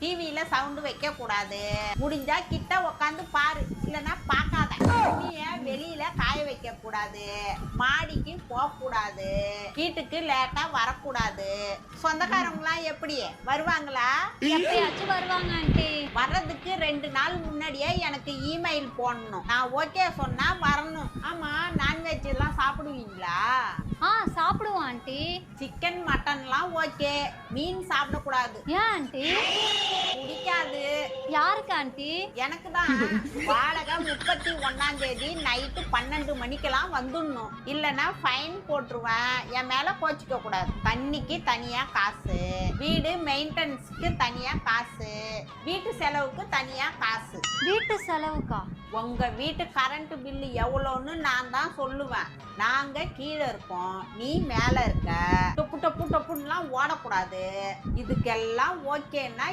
டிவியில சவுண்டு வைக்க கூடாது முடிஞ்சா கிட்ட உக்காந்து பாரு. இல்லைன்னா பார்க்காத. துணிய வெளியில காய வைக்க கூடாது மாடிக்கு போக கூடாது வீட்டுக்கு லேட்டா வரக்கூடாது. சொந்தக்காரங்களாம் எப்படி? வருவாங்களா? எப்பயாச்சும் வருவாங்க ஆண்டி. வர்றதுக்கு ரெண்டு நாள் முன்னாடியே எனக்கு இமெயில் போடணும். நான் ஓகே சொன்னா வரணும். ஆமா நான்வெஜ் எல்லாம் சாப்பிடுவீங்களா? ஆ சாப்பிடுவோம் ஆண்டி. சிக்கன் மட்டன்லாம் ஓகே மீன் சாப்பிடக்கூடாது. ஏன் ஆண்டி? ஆண்டி. எனக்கு தான் வாடகை முப்பத்தி ஒன்னாம் தேதி நைட்டு பன்னெண்டு மணிக்கெல்லாம் வந்துடணும். இல்லைன்னா ஃபைன் போட்டுருவேன். என் மேல கோச்சிக்க கூடாது. தண்ணிக்கு தனியா காசு. வீடு மெயின்டெனன்ஸ்க்கு தனியா காசு. வீட்டு செலவுக்கு தனியா காசு. வீட்டு செலவுக்கா? உங்க வீட்டு கரண்ட் பில்லு எவ்வளோன்னு நான் தான் சொல்லுவேன். நாங்க கீழே இருக்கோம். நீ மேல இருக்க. டொப்பு டொப்பு டொப்புன்னுலாம் ஓடக்கூடாது. இதுக்கெல்லாம் ஓகேன்னா